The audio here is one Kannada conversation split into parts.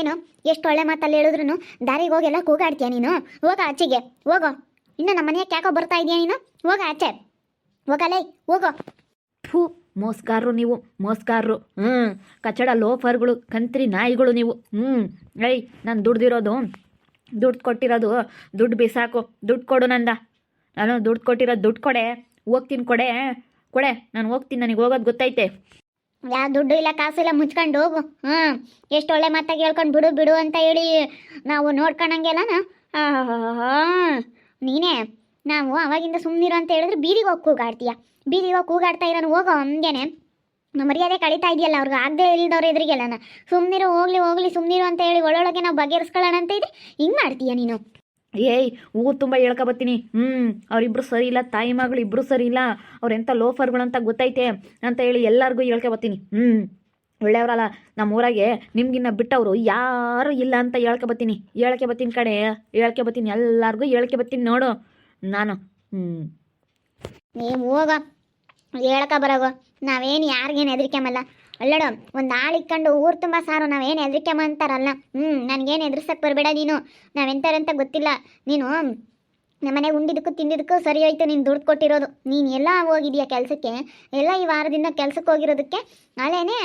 ಏನು? ಎಷ್ಟು ಒಳ್ಳೆ ಮಾತಲ್ಲಿ ಹೇಳಿದ್ರು ದಾರಿಗೆ ಹೋಗೆಲ್ಲ ಕೂಗಾಡ್ತೀಯ ನೀನು? ಹೋಗ ಆಚೆಗೆ ಹೋಗೋ. ಇನ್ನು ನಮ್ಮ ಮನೆಗೆ ಯಾಕೋ ಬರ್ತಾ ಇದೆಯಾ ನೀನು? ಹೋಗ ಆಚೆ. ಹೋಗಲೇ, ಹೋಗೋ. ಫೂ, ಮೋಸ್ಗಾರರು ನೀವು. ಮೋಸ್ಗಾರರು. ಹ್ಞೂ ಕಚಡ ಲೋಫರ್ಗಳು, ಕಂತ್ರಿ ನಾಯಿಗಳು ನೀವು. ಹ್ಞೂ ಏಯ್, ನಾನು ದುಡ್ದಿರೋದು. ದುಡ್ಡು ಕೊಟ್ಟಿರೋದು. ದುಡ್ಡು ಬಿಸಾಕು. ದುಡ್ಡು ಕೊಡು ನಂದ. ನಾನು ದುಡ್ಡು ಕೊಟ್ಟಿರೋದು ದುಡ್ಡು ಕೊಡೆ. ಹೋಗ್ತೀನಿ ಕೊಡೆ. ಕೊಡೆ, ನಾನು ಹೋಗ್ತೀನಿ. ನನಗೆ ಹೋಗೋದು ಗೊತ್ತೈತೆ. ಯಾವ ದುಡ್ಡು ಇಲ್ಲ, ಕಾಸು ಇಲ್ಲ, ಮುಚ್ಕೊಂಡು ಹೋಗು. ಹ್ಞೂ ಎಷ್ಟು ಒಳ್ಳೆ ಮಾತಾಗಿ ಹೇಳ್ಕೊಂಡು ಬಿಡು ಬಿಡು ಅಂತ ಹೇಳಿ ನಾವು ನೋಡ್ಕೊಂಡಂಗೆಲ್ಲನ ನೀನೇ, ನಾವು ಅವಾಗಿಂದ ಸುಮ್ಮನಿರು ಅಂತ ಹೇಳಿದ್ರೆ ಬೀದಿಗೆ ಹೋಗಿ ಕೂಗಾಡ್ತೀಯ. ಬೀದಿಗೆ ಹೋಗಿ ಕೂಗಾಡ್ತಾ ಇರೋನು ಹೋಗೋ ಹಂಗೇನೆ. ಮರ್ಯಾದೆ ಕಳೀತಾ ಇದೆಯಲ್ಲ, ಅವ್ರಿಗೆ ಆಗದೆ ಇಲ್ದವ್ರ ಎದುರಿಗೆಲ್ಲನ. ಸುಮ್ಮನಿರು ಹೋಗ್ಲಿ ಹೋಗ್ಲಿ ಸುಮ್ಮನಿರು ಅಂತ ಹೇಳಿ ಒಳೊಳಗೆ ನಾವು ಬಗೆಹರಿಸ್ಕೊಳ್ಳೋಣ ಅಂತ ಇದೆ ಹಿಂಗೆ ಮಾಡ್ತೀಯ ನೀನು? ಏಯ್ ಊರು ತುಂಬ ಹೇಳ್ಕೊಬತ್ತೀನಿ ಹ್ಞೂ ಅವರಿಬ್ರು ಸರಿ ಇಲ್ಲ, ತಾಯಿ ಮಗಳು ಇಬ್ಬರು ಸರಿ ಇಲ್ಲ ಅವ್ರೆಂಥ ಲೋಫರ್ಗಳಂತ ಗೊತ್ತೈತೆ ಅಂತ ಹೇಳಿ ಎಲ್ಲರಿಗೂ ಹೇಳ್ಕೊಬತ್ತೀನಿ ಹ್ಞೂ ಒಳ್ಳೆಯವರಲ್ಲ ನಮ್ಮ ಊರಾಗೆ ನಿಮ್ಗಿನ್ನ ಬಿಟ್ಟವರು ಯಾರು ಇಲ್ಲ ಅಂತ ಹೇಳ್ಕೊಬತ್ತೀನಿ ಹೇಳ್ಕೆ ಬತ್ತೀನಿ ಕಡೆ ಹೇಳ್ಕೆ ಬತ್ತೀನಿ ಎಲ್ಲರಿಗೂ ಹೇಳ್ಕೆ ಬತ್ತೀನಿ ನೋಡು, ನಾನು. ಹ್ಞೂ ನೀವು ಹೋಗ ಹೇಳ್ಕೊ ಬರೋಗೋ, ನಾವೇನು ಯಾರಿಗೇನು ಹೆದರಿಕೆಮಲ್ಲ ಅಲ್ಲಡ, ಒಂದು ಆಳು ಇಕ್ಕೊಂಡು ಊರು ತುಂಬ ಸಾರು ನಾವೇನು ಹೆದರಿಕೆಮ ಅಂತಾರಲ್ಲ ಹ್ಞೂ ನನಗೇನು ಎದುರಿಸಕ್ಕೆ ಬರಬೇಡ ನೀನು. ನಾವೆಂತಾರಂತ ಗೊತ್ತಿಲ್ಲ. ನೀನು ನಮ್ಮನೆಗೆ ಉಂಡಿದ್ದಕ್ಕೂ ತಿಂದಿದ್ದಕ್ಕೂ ಸರಿ ಹೋಯ್ತು, ನೀನು ದುಡ್ಡು ಕೊಟ್ಟಿರೋದು. ನೀನು ಎಲ್ಲ ಹೋಗಿದೀಯ ಕೆಲಸಕ್ಕೆ? ಎಲ್ಲ ಈ ವಾರದಿಂದ ಕೆಲಸಕ್ಕೆ ಹೋಗಿರೋದಕ್ಕೆ? ನಾಳೆನೇ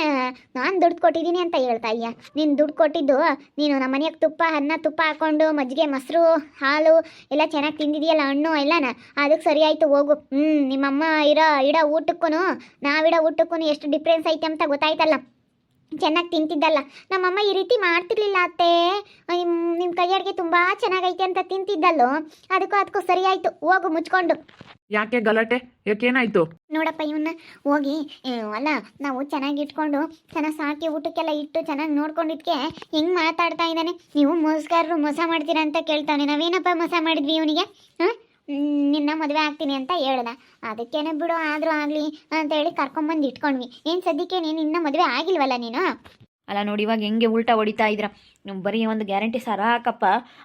ನಾನು ದುಡ್ಡು ಕೊಟ್ಟಿದ್ದೀನಿ ಅಂತ ಹೇಳ್ತಾ ಅಯ್ಯ ನೀನು ದುಡ್ಡು ಕೊಟ್ಟಿದ್ದು, ನೀನು ನಮ್ಮ ತುಪ್ಪ, ಅನ್ನ ತುಪ್ಪ ಹಾಕ್ಕೊಂಡು ಮಜ್ಜಿಗೆ, ಮೊಸರು, ಹಾಲು, ಎಲ್ಲ ಚೆನ್ನಾಗಿ ತಿಂದಿದೆಯಲ್ಲ, ಹಣ್ಣು ಎಲ್ಲನ? ಅದಕ್ಕೆ ಸರಿ ಹೋಗು. ಹ್ಞೂ ನಿಮ್ಮಮ್ಮ ಇರೋ, ಇಡೋ ಊಟಕ್ಕೂ ನಾವಿಡೋ ಊಟಕ್ಕೂ ಎಷ್ಟು ಡಿಫ್ರೆನ್ಸ್ ಐತೆ ಅಂತ ಗೊತ್ತಾಯ್ತಲ್ಲ? ಚೆನ್ನಾಗಿ ತಿಂತಿದ್ದಲ್ಲ. ನಮ್ಮಮ್ಮ ಈ ರೀತಿ ಮಾಡ್ತಿರ್ಲಿಲ್ಲ ಅತ್ತೆ. ನಿಮ್ಮ ಕೈ ಅಡುಗೆ ತುಂಬ ಚೆನ್ನಾಗೈತೆ ಅಂತ ತಿಂತಿದ್ದಲ್ಲೋ. ಅದಕ್ಕೂ ಅದಕ್ಕೂ ಸರಿ ಆಯ್ತು ಹೋಗು ಮುಚ್ಕೊಂಡು. ಯಾಕೆ ಗಲಾಟೆ? ಯಾಕೇನಾಯ್ತು? ನೋಡಪ್ಪ ಇವನ್ನ ಹೋಗಿ ಅಲ್ಲ ನಾವು ಚೆನ್ನಾಗಿ ಇಟ್ಕೊಂಡು ಚೆನ್ನಾಗಿ ಸಾಕಿ ಊಟಕ್ಕೆಲ್ಲ ಇಟ್ಟು ಚೆನ್ನಾಗಿ ನೋಡ್ಕೊಂಡಿದ್ಕೆ ಹೆಂಗ್ ಮಾತಾಡ್ತಾ ಇದ್ದಾನೆ? ನೀವು ಮೋಸಗಾರರು ಮೋಸ ಮಾಡ್ತೀರಾ ಅಂತ ಕೇಳ್ತಾನೆ. ನಾವೇನಪ್ಪ ಮೋಸ ಮಾಡಿದ್ವಿ ಇವನಿಗೆ? ಹಾಂ? ನಿನ್ನ ಮದುವೆ ಆಗ್ತೀನಿ ಅಂತ ಹೇಳ್ದ. ಅದಕ್ಕೇನೆ ಬಿಡು ಆದರೂ ಆಗಲಿ ಅಂತೇಳಿ ಕರ್ಕೊಂಬಂದು ಇಟ್ಕೊಂಡ್ವಿ. ಏನು ಸದ್ಯಕ್ಕೆ ನೀನು ಇನ್ನ ಮದುವೆ ಆಗಿಲ್ವಲ್ಲ ನೀನು? ಅಲ್ಲ ನೋಡಿ ಇವಾಗ ಹೆಂಗೆ ಉಲ್ಟಾ ಹೊಡಿತಾ ಇದ್ರ. ನೀವು ಬರೀ ಒಂದು ಗ್ಯಾರಂಟಿ ಸರ ಹಾಕಪ್ಪ.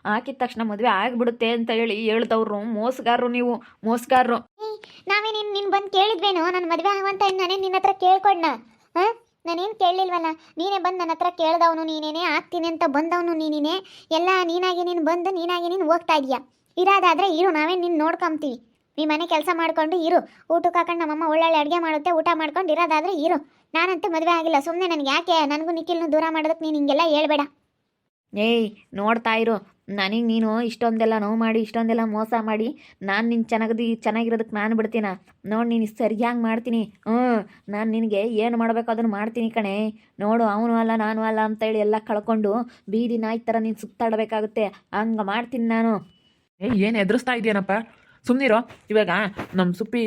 ಹಾಕಿದ ತಕ್ಷಣ ಮದುವೆ ಆಗಿಬಿಡುತ್ತೆ ಅಂತ ಹೇಳಿ ಹೇಳ್ದವ್ರು ಮೋಸಗಾರರು ನೀವು ಮೋಸಗಾರರು. ನಾವೇ ನೀನು ನಿನ್ ಬಂದು ಕೇಳಿದ್ವೇನು? ನನ್ನ ಮದುವೆ ಆಗುವಂತ ನಾನೇ ನಿನ್ನ ಹತ್ರ ಕೇಳ್ಕೊಂಡ ಹಾಂ? ನಾನೇನು ಕೇಳಲಿಲ್ವಲ್ಲ ನೀನೇ ಬಂದು ನನ್ನ ಹತ್ರ ಕೇಳ್ದವನು ನೀನೇನೆ ಆಗ್ತೀನಿ ಅಂತ ಬಂದವನು ನೀನೇನೆ. ಎಲ್ಲ ನೀನಾಗಿ ನೀನು ಬಂದು ನೀನಾಗಿ ನೀನು ಹೋಗ್ತಾ ಇದೀಯ. ಇರೋದಾದ್ರೆ ಇರು, ನಾವೇ ನಿನ್ನ ನೋಡ್ಕೊಂತೀವಿ. ನೀ ಮನೆ ಕೆಲಸ ಮಾಡ್ಕೊಂಡು ಇರು. ಊಟಕ್ಕೆ ಹಾಕೊಂಡು ನಮ್ಮಮ್ಮ ಒಳ್ಳೊಳ್ಳೆ ಅಡುಗೆ ಮಾಡುತ್ತೆ, ಊಟ ಮಾಡ್ಕೊಂಡು ಇರೋದಾದರೆ ಇರು. ನಾನಂತೂ ಮದುವೆ ಆಗಿಲ್ಲ ಸುಮ್ಮನೆ ನನಗೆ ಯಾಕೆ? ನನಗೂ ನಿಖಿಲ್ನು ದೂರ ಮಾಡೋದಕ್ಕೆ ನೀನು ಹಿಂಗೆಲ್ಲ ಹೇಳ್ಬೇಡ. ಏಯ್, ನೋಡ್ತಾ ಇರು. ನನಗೆ ನೀನು ಇಷ್ಟೊಂದೆಲ್ಲ ನೋವು ಮಾಡಿ, ಇಷ್ಟೊಂದೆಲ್ಲ ಮೋಸ ಮಾಡಿ, ನಾನು ನಿನ್ನ ಚೆನ್ನಾಗದಿ, ಚೆನ್ನಾಗಿರೋದಕ್ಕೆ ನಾನು ಬಿಡ್ತೀನ? ನೋಡಿ ನೀನು ಸರಿಯಾಗಿ ಮಾಡ್ತೀನಿ. ಹ್ಞೂ ನಾನು ನಿನಗೆ ಏನು ಮಾಡಬೇಕು ಅದನ್ನು ಮಾಡ್ತೀನಿ ಕಣೆ. ನೋಡು, ಅವನು ಅಲ್ಲ, ನಾನು ಅಲ್ಲ ಅಂತೇಳಿ ಎಲ್ಲ ಕಳ್ಕೊಂಡು ಬೀದಿ ನಾಯಿ ಥರ ನೀನು ಸುತ್ತಾಡಬೇಕಾಗುತ್ತೆ. ಹಂಗೆ ಮಾಡ್ತೀನಿ ನಾನು. ಏ, ಏನು ಎದುರಿಸ್ತಾ ಇದೆಯೇನಪ್ಪ? ಸುಮ್ಮನಿರೋ ಇವಾಗ ನಮ್ಮ ಸುಪ್ಪಿ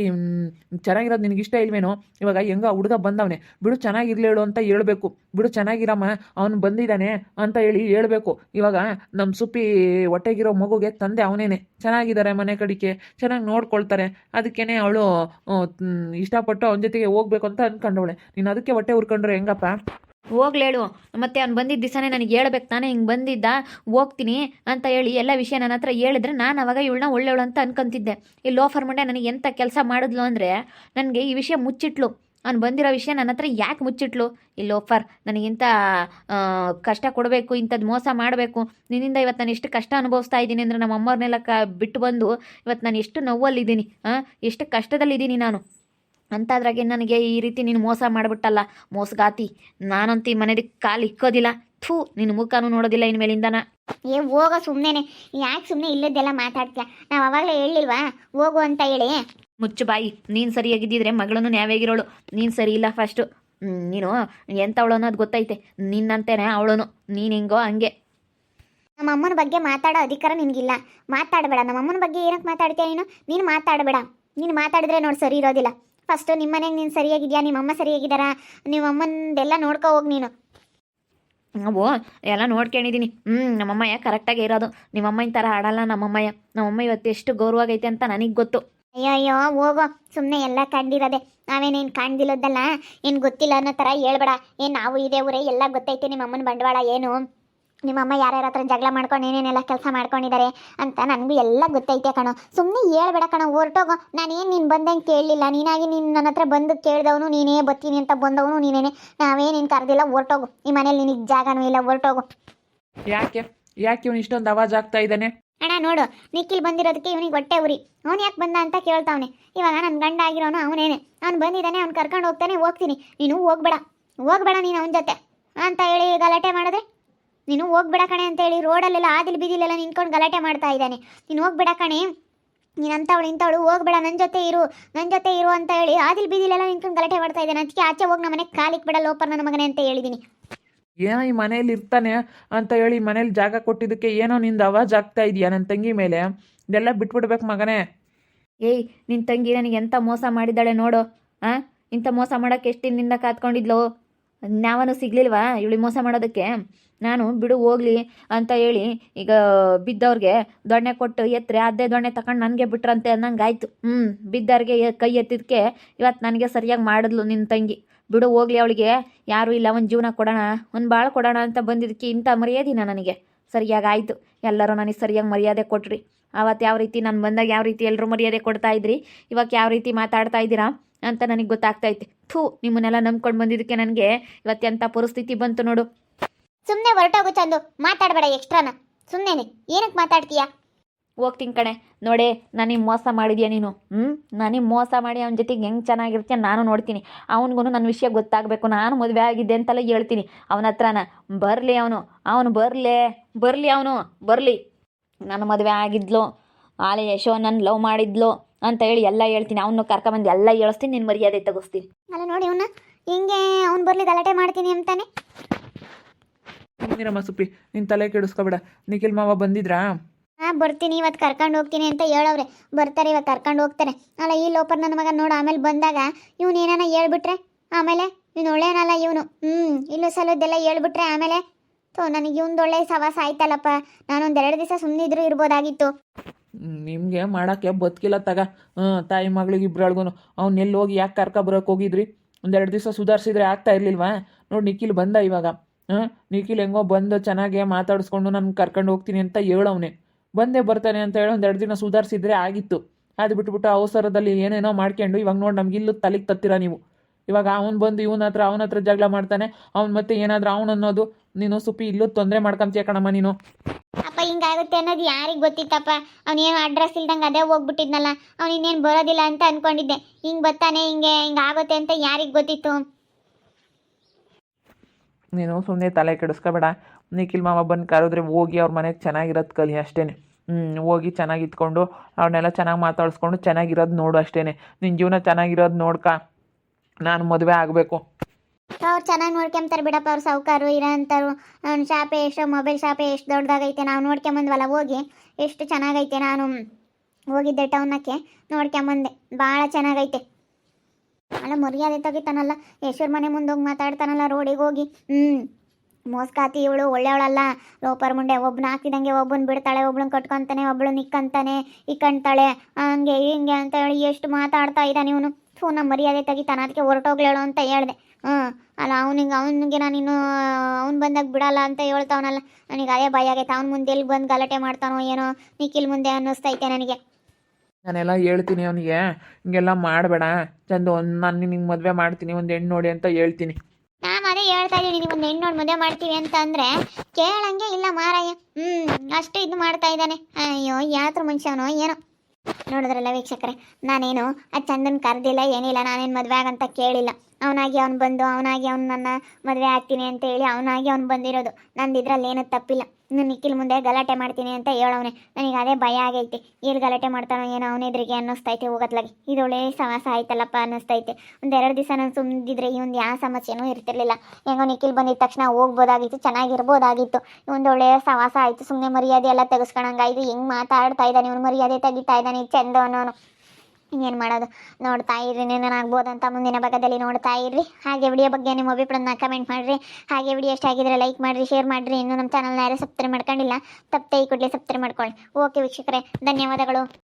ಚೆನ್ನಾಗಿರೋದು ನಿನಗೆ ಇಷ್ಟ ಇಲ್ವೇನೋ? ಇವಾಗ ಹೆಂಗ ಹುಡುಗ ಬಂದವನೆ. ಬಿಡು, ಚೆನ್ನಾಗಿರ್ಲೇಳು ಅಂತ ಹೇಳ್ಬೇಕು. ಬಿಡು, ಚೆನ್ನಾಗಿರಮ್ಮ, ಅವನು ಬಂದಿದ್ದಾನೆ ಅಂತ ಹೇಳಿ ಹೇಳಬೇಕು. ಇವಾಗ ನಮ್ಮ ಸುಪ್ಪಿ ಹೊಟ್ಟೆಗಿರೋ ಮಗುಗೆ ತಂದೆ ಅವನೇನೆ. ಚೆನ್ನಾಗಿದ್ದಾರೆ ಮನೆ ಕಡಿಕೆ, ಚೆನ್ನಾಗಿ ನೋಡ್ಕೊಳ್ತಾರೆ. ಅದಕ್ಕೇನೆ ಅವಳು ಇಷ್ಟಪಟ್ಟು ಅವನ ಜೊತೆಗೆ ಹೋಗ್ಬೇಕು ಅಂತ ಅನ್ಕೊಂಡವಳೆ. ನೀನು ಅದಕ್ಕೆ ಹೊಟ್ಟೆ ಹುರ್ಕೊಂಡ್ರೆ ಹೆಂಗಪ್ಪ? ಹೋಗ್ಲೇಳು ಮತ್ತೆ ಅವ್ನು ಬಂದಿದ್ದ ದಿವಸನೇ ನನಗೆ ಹೇಳ್ಬೇಕು. ತಾನೇ ಹಿಂಗೆ ಬಂದಿದ್ದ, ಹೋಗ್ತೀನಿ ಅಂತ ಹೇಳಿ ಎಲ್ಲ ವಿಷಯ ನನ್ನ ಹತ್ರ ಹೇಳಿದ್ರೆ ನಾನು ಅವಾಗ ಇವಳನ್ನ ಒಳ್ಳೆಯವಳು ಅಂತ ಅನ್ಕೊಂತಿದ್ದೆ. ಈ ಲೋಫರ್ ಮಂಡೆ ನನಗೆ ಎಂಥ ಕೆಲಸ ಮಾಡಿದ್ಲು ಅಂದರೆ ನನಗೆ ಈ ವಿಷಯ ಮುಚ್ಚಿಟ್ಲು. ಅವ್ನು ಬಂದಿರೋ ವಿಷಯ ನನ್ನ ಹತ್ರ ಯಾಕೆ ಮುಚ್ಚಿಟ್ಲು? ಈ ಲೋಫರ್, ನನಗಿಂತ ಕಷ್ಟ ಕೊಡಬೇಕು ಇಂಥದ್ದು ಮೋಸ ಮಾಡಬೇಕು. ನಿನ್ನಿಂದ ಇವತ್ತು ನಾನು ಎಷ್ಟು ಕಷ್ಟ ಅನುಭವಿಸ್ತಾ ಇದ್ದೀನಿ ಅಂದರೆ ನಮ್ಮ ಅಮ್ಮವ್ರನ್ನೆಲ್ಲ ಕ, ಬಿಟ್ಟು ಬಂದು ಇವತ್ತು ನಾನು ಎಷ್ಟು ನೋವಲ್ಲಿದ್ದೀನಿ ಎಷ್ಟು ಕಷ್ಟದಲ್ಲಿದ್ದೀನಿ ನಾನು. ಅಂತಾದ್ರಾಗೆ ನನಗೆ ಈ ರೀತಿ ನೀನು ಮೋಸ ಮಾಡಿಬಿಟ್ಟಲ್ಲ ಮೋಸಗಾತಿ. ನಾನಂತೂ ಈ ಮನೆಗೆ ಕಾಲು ಇಕ್ಕೋದಿಲ್ಲ. ಥೂ ನಿನ್ನ ಮುಖನೂ ನೋಡೋದಿಲ್ಲ ಇನ್ಮೇಲಿಂದನ. ಏ ಹೋಗೋ ಸುಮ್ಮನೆ ಯಾಕೆ ಸುಮ್ಮನೆ ಇಲ್ಲದೆಲ್ಲ ಮಾತಾಡ್ತೀಯ? ನಾವು ಅವಾಗಲೇ ಹೇಳಿಲ್ವಾ? ಹೋಗು ಅಂತ ಹೇಳಿ. ಮುಚ್ಚು ಬಾಯಿ. ನೀನು ಸರಿಯಾಗಿದ್ದಿದ್ರೆ ಮಗಳನ್ನು ನ್ಯಾವಾಗಿರೋಳು ನೀನು ಸರಿ ಇಲ್ಲ ಫಸ್ಟು ನೀನು ಎಂಥವಳು ಅನ್ನೋದು ಗೊತ್ತೈತೆ. ನಿನ್ನಂತೇನೆ ಅವಳನು. ನೀನು ಹೆಂಗೋ ಹಂಗೆ. ನಮ್ಮ ಅಮ್ಮನ ಬಗ್ಗೆ ಮಾತಾಡೋ ಅಧಿಕಾರ ನಿನಗಿಲ್ಲ. ಮಾತಾಡಬೇಡ. ನಮ್ಮ ಅಮ್ಮನ ಬಗ್ಗೆ ಏನಕ್ಕೆ ಮಾತಾಡ್ತೀಯ ನೀನು? ನೀನು ಮಾತಾಡಬೇಡ. ನೀನು ಮಾತಾಡಿದ್ರೆ ನೋಡಿ ಸರಿ ಇರೋದಿಲ್ಲ. ಫಸ್ಟು ನಿಮ್ಮ ಮನೆಗೆ ನೀನು ಸರಿಯಾಗಿದೆಯಾ? ನಿಮ್ಮಮ್ಮ ಸರಿಯಾಗಿದ್ದಾರಾ? ನಿಮ್ಮ ಅಮ್ಮಂದೆಲ್ಲ ನೋಡ್ಕೊ ಹೋಗಿ ನೀನು. ನಾವು ಎಲ್ಲ ನೋಡ್ಕೊಂಡಿದ್ದೀನಿ ಹ್ಞೂ ನಮ್ಮಮ್ಮಯ್ಯ ಕರೆಕ್ಟಾಗಿ ಇರೋದು. ನಿಮ್ಮಮ್ಮನ ಥರ ಆಡಲ್ಲ ನಮ್ಮಮ್ಮಯ್ಯ. ನಮ್ಮಮ್ಮ ಇವತ್ತು ಎಷ್ಟು ಗೌರವಾಗೈತೆ ಅಂತ ನನಗೆ ಗೊತ್ತು. ಅಯ್ಯೋ ಅಯ್ಯೋ ಹೋಗೋ. ಸುಮ್ಮನೆ ಎಲ್ಲ ಕಂಡಿರೋದೆ. ನಾವೇನೇನು ಕಾಣ್ದಿಲ್ಲದಲ್ಲ ಏನು ಗೊತ್ತಿಲ್ಲ ಅನ್ನೋ ಥರ ಹೇಳ್ಬೇಡ. ಏನು ನಾವು ಇದೇ ಊರೇ ಎಲ್ಲ ಗೊತ್ತೈತೆ ನಿಮ್ಮಮ್ಮನ ಬಂಡವಾಳ ಏನು? ನಿಮ್ಮಮ್ಮ ಯಾರ್ಯಾರ ಹತ್ರ ಜಗಳ ಮಾಡ್ಕೊಂಡು ಏನೇನೆಲ್ಲ ಕೆಲಸ ಮಾಡ್ಕೊಂಡಿದ್ದಾರೆ ಅಂತ ನನಗೂ ಎಲ್ಲ ಗೊತ್ತೈತೆ ಕಣೋ. ಸುಮ್ಮನೆ ಹೇಳ್ಬೇಡ ಕಣೋ ನಾನು ನಾನೇನು ನೀನು ಬಂದಂಗೆ ಕೇಳಲಿಲ್ಲ. ನೀನಾಗಿ ನೀನು ನನ್ನ ಹತ್ರ ಬಂದು ಕೇಳಿದವನು ನೀನೇ ಬರ್ತೀನಿ ಅಂತ ಬಂದವನು ನೀನೇನೆ. ನಾವೇ ನೀನು ಕರೆದಿಲ್ಲ ಹೊರಟೋಗು. ಈ ಮನೇಲಿ ನಿನಗೆ ಜಾಗನೂ ಇಲ್ಲ ಹೊರಟೋಗು. ಯಾಕೆ? ಯಾಕೆ ಇವನು ಇಷ್ಟೊಂದು ಅವಾಜ್ ಆಗ್ತಾ ಇದ್ದಾನೆ? ಅಣ್ಣ ನೋಡು. ನಿಖಿಲ್ ಬಂದಿರೋದಕ್ಕೆ ಇವನಿಗೆ ಹೊಟ್ಟೆ ಉರಿ. ಅವ್ನು ಯಾಕೆ ಬಂದ ಅಂತ ಕೇಳ್ತಾವನೆ. ಇವಾಗ ನನ್ನ ಗಂಡ ಆಗಿರೋನು ಅವನೇನೆ. ಅವ್ನು ಬಂದಿದ್ದಾನೆ ಅವ್ನು ಕರ್ಕೊಂಡು ಹೋಗ್ತಾನೆ ಹೋಗ್ತೀನಿ. ನೀನು ಹೋಗ್ಬೇಡ. ಹೋಗ್ಬೇಡ ನೀನು ಅವನ ಜೊತೆ. ಅಂತ ಹೇಳಿ ಗಲಾಟೆ ಮಾಡಿದ್ರೆ? ನೀನು ಹೋಗ್ಬೇಡ ಕಣೆ ಅಂತ ಹೇಳಿ ರೋಡಲ್ಲೆಲ್ಲ ಆದಿಲ್ ಬೀದಿಲೆಲ್ಲ ನಿಂತ್ಕೊಂಡು ಗಲಾಟೆ ಮಾಡ್ತಾ ಇದ್ದಾನೆ. ನೀನು ಹೋಗ್ಬೇಡ ಕಣೆ. ನೀನು ಅಂಥವಳು ಇಂಥವಳು ಹೋಗ್ಬೇಡ ನನ್ನ ಜೊತೆ ಇರು ನನ್ನ ಜೊತೆ ಇರು ಅಂತ ಹೇಳಿ ಆದಿಲ್ ಬೀದಿಲೆಲ್ಲ ನಿಂತ್ಕೊಂಡು ಗಲಾಟೆ ಮಾಡ್ತಾ ಇದ್ದಾನೆ. ಅದಕ್ಕೆ ಆಚೆ ಹೋಗಿ ನಮ್ಮ ಮನೆಗೆ ಕಾಲಿಕ್ ಬಿಡ ಲೋಪರ್ ನನ್ನ ಮಗನೇ ಅಂತ ಹೇಳಿದ್ದೀನಿ ಏನೋ ಈ ಮನೇಲಿ ಇರ್ತಾನೆ ಅಂತ ಹೇಳಿ ಮನೇಲಿ ಜಾಗ ಕೊಟ್ಟಿದ್ದಕ್ಕೆ ಏನೋ ನಿಂದು ಅವಾಜ್ ಆಗ್ತಾ ಇದೆಯಾ ನನ್ನ ತಂಗಿ ಮೇಲೆ? ಇದೆಲ್ಲ ಬಿಟ್ಬಿಡ್ಬೇಕು ಮಗನೇ. ಏಯ್ ನಿನ್ನ ತಂಗಿ ನನಗೆ ಎಂಥ ಮೋಸ ಮಾಡಿದ್ದಾಳೆ ನೋಡು ಆ? ಇಂಥ ಮೋಸ ಮಾಡೋಕ್ಕೆ ಎಷ್ಟು ದಿನದಿಂದ ಕಾತ್ಕೊಂಡಿದ್ಲು ನಾವನು ಸಿಗ್ಲಿಲ್ವಾ? ಇವಳಿ ಮೋಸ ಮಾಡೋದಕ್ಕೆ? ನಾನು ಬಿಡು, ಹೋಗ್ಲಿ ಅಂತ ಹೇಳಿ ಈಗ ಬಿದ್ದವ್ರಿಗೆ ದೊಣ್ಣೆ ಕೊಟ್ಟು ಎತ್ತರೆ, ಅದೇ ದೊಣ್ಣೆ ತಕೊಂಡು ನನಗೆ ಬಿಟ್ರಂತೆ ಅನ್ನಂಗಾಯ್ತು. ಹ್ಞೂ ಬಿದ್ದವ್ರಿಗೆ ಕೈ ಎತ್ತಿದ್ಕೆ ಇವತ್ತು ನನಗೆ ಸರಿಯಾಗಿ ಮಾಡಿದ್ಲು ನಿನ್ನ ತಂಗಿ. ಬಿಡು, ಹೋಗ್ಲಿ ಅವಳಿಗೆ. ಯಾರೂ ಇಲ್ಲ, ಒಂದು ಜೀವನ ಕೊಡೋಣ, ಒಂದು ಭಾಳ ಕೊಡೋಣ ಅಂತ ಬಂದಿದ್ದಕ್ಕೆ ಇಂಥ ಮರ್ಯಾದಿನ ನನಗೆ? ಸರಿಯಾಗಿ ಆಯಿತು. ಎಲ್ಲರೂ ನನಗೆ ಸರಿಯಾಗಿ ಮರ್ಯಾದೆ ಕೊಟ್ರಿ. ಆವತ್ತು ಯಾವ ರೀತಿ ನಾನು ಬಂದಾಗ ಯಾವ ರೀತಿ ಎಲ್ಲರೂ ಮರ್ಯಾದೆ ಕೊಡ್ತಾ ಇದ್ರಿ? ಇವಾಗ ಯಾವ ರೀತಿ ಮಾತಾಡ್ತಾ ಇದ್ದೀರಾ? ಅಂತ ನನಗೆ ಗೊತ್ತಾಗ್ತೈತೆ. ಥೂ ನಿಮ್ಮನ್ನೆಲ್ಲ ನಂಬ್ಕೊಂಡು ಬಂದಿದ್ದಕ್ಕೆ ನನಗೆ ಇವತ್ತೆಂಥ ಪರಿಸ್ಥಿತಿ ಬಂತು ನೋಡು. ಸುಮ್ಮನೆ ಹೊರಟೋಗು ಚಂದು ಮಾತಾಡಬೇಡ ಎಕ್ಸ್ಟ್ರಾನ. ಸುಮ್ಮನೆ ಏನಕ್ಕೆ ಮಾತಾಡ್ತೀಯಾ? ಹೋಗ್ತೀನಿ ಕಣೆ. ನೋಡಿ ನನಗೆ ಮೋಸ ಮಾಡಿದ್ಯಾ ನೀನು? ಹ್ಞೂ ನನಗೆ ಮೋಸ ಮಾಡಿ ಅವನ ಜೊತೆಗೆ ಹೆಂಗೆ ಚೆನ್ನಾಗಿರ್ತೀಯ ನಾನು ನೋಡ್ತೀನಿ. ಅವನಿಗೂ ನನ್ನ ವಿಷಯ ಗೊತ್ತಾಗಬೇಕು. ನಾನು ಮದುವೆ ಆಗಿದ್ದೆ ಅಂತೆಲ್ಲ ಹೇಳ್ತೀನಿ. ಅವನ ಹತ್ರನ ಬರಲಿ ಅವನು. ಅವನು ಬರಲೇ ಬರಲಿ ಅವನು. ಬರಲಿ. ನನ್ನ ಮದುವೆ ಆಗಿದ್ಲು. ಆಲೆ ಯಶೋ ನನ್ನ ಲವ್ ಮಾಡಿದ್ಲು. ಅಂತ ಹೇಳಿ ಎಲ್ಲ ಹೇಳ್ತೀನಿ. ಅವನು ಕರ್ಕೊಂಬಂದು ಎಲ್ಲ ಹೇಳಿಸ್ತೀನಿ ನಿನ್ನ ಮರ್ಯಾದೆ ತಗೋಸ್ತೀನಿ. ಅಲ್ಲ ನೋಡಿ ಅವನ ಹಿಂಗೆ ಅವ್ನು ಬರಲಿ ಗಲಾಟೆ ಮಾಡ್ತೀನಿ ಅಂತಾನೆ. ನೀರಮ್ಮ ಸುಪ್ಪಿ ನಿನ್ನ ತಲೆ ಕೆಡಿಸ್ಕೋಬೇಡ. ನಿಖಿಲ್ ಮಾವ ಬಂದಿದ್ರಾ? ಹಾಂ ಬರ್ತೀನಿ ಇವತ್ತು ಕರ್ಕೊಂಡು ಹೋಗ್ತೀನಿ ಅಂತ ಹೇಳವ್ರೆ. ಬರ್ತಾರೆ ಇವತ್ತು ಕರ್ಕೊಂಡು ಹೋಗ್ತಾರೆ. ಅಲ್ಲ ಈ ಲೋಪರ್ ನನ್ನ ಮಗ ನೋಡು ಆಮೇಲೆ ಬಂದಾಗ ಇವನು ಏನಾನ ಹೇಳ್ಬಿಟ್ರೆ? ಆಮೇಲೆ? ಇವ್ನು ಒಳ್ಳೇನಲ್ಲ ಇವನು. ಹ್ಞೂ ಇಲ್ಲೂ ಸಲದ್ದೆಲ್ಲ ಹೇಳ್ಬಿಟ್ರೆ ಆಮೇಲೆ? ತೋ ನನಗೆ ಇವ್ನ್ದು ಒಳ್ಳೆ ಸವಾಸ ಆಯ್ತಲ್ಲಪ್ಪ. ನಾನೊಂದು ಎರಡು ದಿವಸ ಸುಮ್ಮನಿದ್ರು ಇರ್ಬೋದಾಗಿತ್ತು. ನಿಮಗೆ ಮಾಡೋಕ್ಕೆ ಬದುಕಿಲ್ಲ ತಗ. ಹಾಂ ತಾಯಿ ಮಗಳಿಗೆ ಇಬ್ರಳ್ಗೂ ಅವ್ನು ಎಲ್ಲಿ ಹೋಗಿ ಯಾಕೆ ಕರ್ಕ ಬರೋಕೆ ಹೋಗಿದ್ರಿ? ಒಂದೆರಡು ದಿವಸ ಸುಧಾರಿಸಿದ್ರೆ ಆಗ್ತಾ ಇರ್ಲಿಲ್ವಾ? ನೋಡಿ ನಿಖಿಲ್ ಬಂದ ಇವಾಗ. ಹಾಂ ನಿಖಿಲ್ ಹೆಂಗೋ ಬಂದು ಚೆನ್ನಾಗೆ ಮಾತಾಡಿಸ್ಕೊಂಡು ನಾನು ಕರ್ಕೊಂಡು ಹೋಗ್ತೀನಿ ಅಂತ ಹೇಳವನೆ. ಬಂದೇ ಬರ್ತಾನೆ ಅಂತ ಹೇಳಿ ಒಂದೆರಡು ದಿನ ಸುಧಾರಿಸಿದ್ರೆ ಆಗಿತ್ತು. ಅದು ಬಿಟ್ಬಿಟ್ಟು ಅವಸರದಲ್ಲಿ ಏನೇನೋ ಮಾಡ್ಕೊಂಡು ಇವಾಗ ನೋಡಿ ನಮ್ಗೆ ಇಲ್ಲೂ ತಲೆಗೆ ತತ್ತಿರ ನೀವು? ಇವಾಗ ಅವ್ನು ಬಂದು ಇವನ ಹತ್ರ, ಅವನ ಹತ್ರ ಜಗಳ ಮಾಡ್ತಾನೆ. ಅವ್ನು ಮತ್ತೆ ಏನಾದರೂ ಅವನು ಅನ್ನೋದು. ನೀನು ಸುಪ್ಪಿ ಇಲ್ಲೂ ತೊಂದರೆ ಮಾಡ್ಕೊಂತೀಯ ಕಣಮ್ಮ ನೀನು? ಹಿಂಗಾಗುತ್ತೆ ಅನ್ನೋದು ಯಾರಿಗೆ ಗೊತ್ತಿತ್ತಪ್ಪ? ಅವನೇನು ಅಡ್ರೆಸ್ ಇಲ್ದಂಗೆ ಅದೇ ಹೋಗ್ಬಿಟ್ಟಿದ್ನಲ್ಲ, ಅವ್ನು ಇನ್ನೇನು ಬರೋದಿಲ್ಲ ಅಂತ ಅನ್ಕೊಂಡಿದ್ದೆ. ಹಿಂಗೆ ಬರ್ತಾನೆ, ಹಿಂಗೆ ಹಿಂಗೆ ಆಗುತ್ತೆ ಅಂತ ಯಾರಿಗೆ ಗೊತ್ತಿತ್ತು? ನೀನು ಸುಮ್ಮನೆ ತಲೆ ಕೆಡಿಸ್ಕೋಬೇಡ. ನಿಖಿಲ್ ಮಾಮ ಬಂದು ಕರೆದ್ರೆ ಹೋಗಿ ಅವ್ರ ಮನೆಗೆ ಚೆನ್ನಾಗಿರೋದು ಕಲಿ ಅಷ್ಟೇ ಹ್ಞೂ ಹೋಗಿ ಚೆನ್ನಾಗಿ ಇದ್ಕೊಂಡು ಅವ್ರನ್ನೆಲ್ಲ ಚೆನ್ನಾಗಿ ಮಾತಾಡಿಸ್ಕೊಂಡು ಚೆನ್ನಾಗಿರೋದು ನೋಡು ಅಷ್ಟೇ ನಿನ್ನ ಜೀವನ ಚೆನ್ನಾಗಿರೋದು ನೋಡ್ಕ. ನಾನು ಮದುವೆ ಆಗಬೇಕು. ಅವ್ರು ಚೆನ್ನಾಗಿ ನೋಡ್ಕೊಂತಾರೆ ಬಿಡಪ್ಪ, ಅವ್ರು ಸಾವುಕಾರು ಇರೋ ಅಂತಾರು ಅವ್ನ ಶಾಪೆ ಎಷ್ಟು, ಮೊಬೈಲ್ ಶಾಪೆ ಎಷ್ಟು ದೊಡ್ಡದಾಗೈತೆ ನಾವು ನೋಡ್ಕೊಂಬಂದ್ವಲ್ಲ, ಹೋಗಿ ಎಷ್ಟು ಚೆನ್ನಾಗೈತೆ ನಾನು. ಹೋಗಿದ್ದೆ ಟೌನಕ್ಕೆ ನೋಡ್ಕೊಂಬಂದೆ. ಭಾಳ ಚೆನ್ನಾಗೈತೆ. ಅಲ್ಲ, ಮರ್ಯಾದೆ ತೆಗಿತಾನಲ್ಲ ಯಶ್ವರ್ ಮನೆ ಮುಂದೆ ಹೋಗಿ ಮಾತಾಡ್ತಾನಲ್ಲ, ರೋಡಿಗೆ ಹೋಗಿ. ಹ್ಞೂ ಮೋಸ್ಕಾತಿ ಇವಳು ಒಳ್ಳೆಯವಳಲ್ಲ. ಲೋಪರ್ ಮುಂಡೆ ಒಬ್ಬನ ಹಾಕಿದಂಗೆ ಒಬ್ಬನ ಬಿಡ್ತಾಳೆ ಒಬ್ಳನ್ನ ಕಟ್ಕೊತಾನೆ, ಒಬ್ಳು ನಿಕ್ಕಂತಾನೆ, ಇಕ್ಕಂತಾಳೆ. ಹಂಗೆ, ಹಿಂಗೆ ಅಂತ ಹೇಳಿ ಎಷ್ಟು ಮಾತಾಡ್ತಾ ಇದ್ದಾನೆ ಇವನು. ಥೂ ನಮ್ಮ ಮರ್ಯಾದೆ ತೆಗಿತಾನ ಅದಕ್ಕೆ ಹೊರಟೋಗ್ಲೇಳು ಅಂತ ಹೇಳ್ದೆ. ಹ್ಞೂ ಅಲ್ಲ ಅವನಿಗೆ ಅವನಿಗೆ ನಾನು ಇನ್ನೂ ಅವ್ನು ಬಂದಾಗ ಬಿಡಲ್ಲ ಅಂತ ಹೇಳ್ತಾವನಲ್ಲ. ನನಗೆ ಅದೇ ಭಯ ಆಗೈತೆ. ಅವ್ನ ಮುಂದೆ ಎಲ್ಲಿ ಬಂದು ಗಲಾಟೆ ಮಾಡ್ತಾನೋ ಏನೋ ನಿಖಿಲ್ ಮುಂದೆ ಅನ್ನಿಸ್ತೈತೆ ನನಗೆ. ನಾನೆಲ್ಲ ಹೇಳ್ತೀನಿ ಅವನಿಗೆ. ಹಿಂಗೆಲ್ಲ ಮಾಡಬೇಡ. ಚಂದ ಒಂದು ನಾನು ನಿನಗೆ ಮದುವೆ ಮಾಡ್ತೀನಿ ಒಂದು ಹೆಣ್ಣು ನೋಡಿ ಅಂತ ಹೇಳ್ತೀನಿ. ನಾನು ಅದೇ ಹೇಳ್ತಾ ಇದ್ದೀನಿ ಒಂದು ಹೆಣ್ಣು ನೋಡಿ ಮದುವೆ ಮಾಡ್ತೀವಿ ಅಂತ ಅಂದರೆ ಕೇಳಂಗೆ ಇಲ್ಲ ಮಾರಾಯ. ಹ್ಞೂ ಅಷ್ಟು ಇದು ಮಾಡ್ತಾ ಇದ್ದಾನೆ. ಅಯ್ಯೋ ಯಾತ್ರ ಮನುಷ್ಯನೋ ಏನೋ. ನೋಡಿದ್ರಲ್ಲ ವೀಕ್ಷಕರೇ ನಾನೇನು ಆ ಚಂದನ್ ಕರೆದಿಲ್ಲ ಏನಿಲ್ಲ ನಾನೇನು ಮದುವೆ ಆಗಂತ ಕೇಳಿಲ್ಲ. ಅವನಾಗಿ ಅವ್ನು ಬಂದು, ಅವನಾಗಿ ಅವ್ನು ನನ್ನ ಮದುವೆ ಆಗ್ತೀನಿ ಅಂತ ಹೇಳಿ ಅವನಾಗಿ ಅವ್ನು ಬಂದಿರೋದು. ನಂದು ಇದ್ರಲ್ಲಿ ಏನೂ ತಪ್ಪಿಲ್ಲ. ಇನ್ನು ನಿಖಿಲ್ ಮುಂದೆ ಗಲಾಟೆ ಮಾಡ್ತೀನಿ ಅಂತ ಹೇಳವನೆ. ನನಗೆ ಅದೇ ಭಯ ಆಗೈತೆ. ಎಲ್ಲಿ ಗಲಾಟೆ ಮಾಡ್ತಾನೋ ಏನೋ ಅವನ ಎದುರಿಗೆ ಅನ್ನಿಸ್ತೈತೆ ಇದು ಒಳ್ಳೆ ಸವಾಸ ಆಯ್ತಲ್ಲಪ್ಪ ಅನ್ನಿಸ್ತೈತೆ. ಒಂದೆರಡು ದಿವಸ ನಾನು ಸುಮ್ಮನಿದ್ರೆ ಈ ಒಂದು ಯಾವ ಸಮಸ್ಯೆನೂ ಇರ್ತಿರ್ಲಿಲ್ಲ. ಹೆಂಗೋ ನಿಖಿಲ್ ಬಂದಿದ ತಕ್ಷಣ ಹೋಗ್ಬೋದಾಗಿತ್ತು, ಚೆನ್ನಾಗಿರ್ಬೋದಾಗಿತ್ತು. ಒಂದು ಒಳ್ಳೆಯ ಸವಾಸ ಆಯಿತು. ಸುಮ್ಮನೆ ಮರ್ಯಾದೆ ಎಲ್ಲ ತೆಗೆಸ್ಕೊಳಂಗಾಯ್ತು ಹೆಂಗೆ ಮಾತಾಡ್ತಾ ಇದ್ದಾನೆ. ಇವನು ಮರ್ಯಾದೆ ತೆಗಿತಾ ಇದ್ದಾನೆ. ಚಂದ ಅನ್ನೋನು ಏನು ಮಾಡೋದು? ನೋಡ್ತಾ ಇರ್ರಿ ಅಂತ ಮುಂದಿನ ಭಾಗದಲ್ಲಿ ನೋಡ್ತಾ ಇರ್ರಿ. ಹಾಗೆ ವಿಡಿಯೋ ಬಗ್ಗೆ ನಿಮ್ಮ ಅಭಿಪ್ರಾಯನ ಕಮೆಂಟ್ ಮಾಡಿರಿ. ಹಾಗೆ ವಿಡಿಯೋ ಇಷ್ಟ ಆಗಿದ್ರೆ ಲೈಕ್ ಮಾಡಿರಿ ಶೇರ್ ಮಾಡಿರಿ. ಇನ್ನೂ ನಮ್ಮ ಚಾನಲ್ನ ಯಾರೇ ಸಬ್ಸ್ಕ್ರೈಬ್ ಮಾಡ್ಕೊಂಡಿಲ್ಲ ತಪ್ಪೇ ಈ ಕೂಡಲೇ ಸಬ್ಸ್ಕ್ರೈಬ್ ಮಾಡ್ಕೊಳ್ಳಿ. ಓಕೆ ವೀಕ್ಷಕರೇ, ಧನ್ಯವಾದಗಳು.